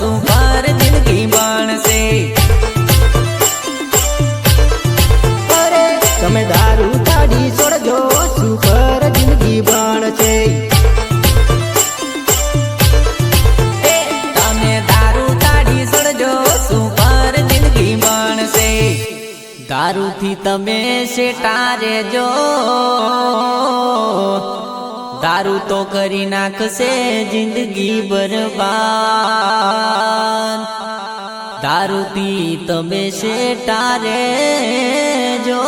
શું પાર જિંદગી માણશે તમે દારૂ તાડી જો શું પર જિંદગી દારૂથી તમે શેટા રેજો દારૂ તો કરી નાખશે, જિંદગી બરબાદ. દારૂથી તમે શેટારે જો.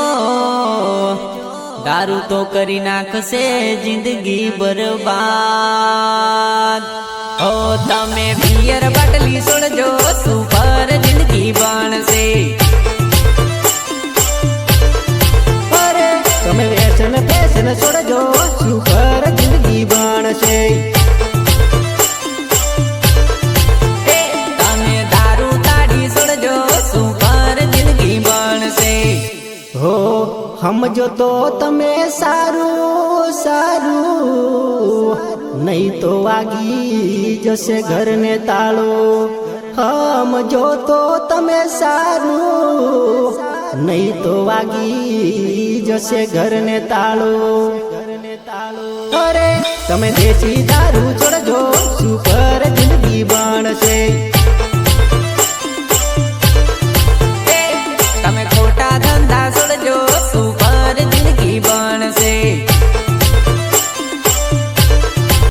દારૂ તો કરી નાખશે, જિંદગી બરબાદ. ઓ, તમે બિયર બાટલી સુણજો સુપર જિંદગી બનશે તમે વ્યસન ફેશન છોડજો હો સમજો તો તમે સારું સારું. નહીં તો વાગી જશે ઘરને તાળો. સમજો તો તમે સારું. નહીં તો વાગી જશે ઘરને તાળો. ઘરને તાળો અરે, તમે દેશી દારૂ છોડજો, શું બનશે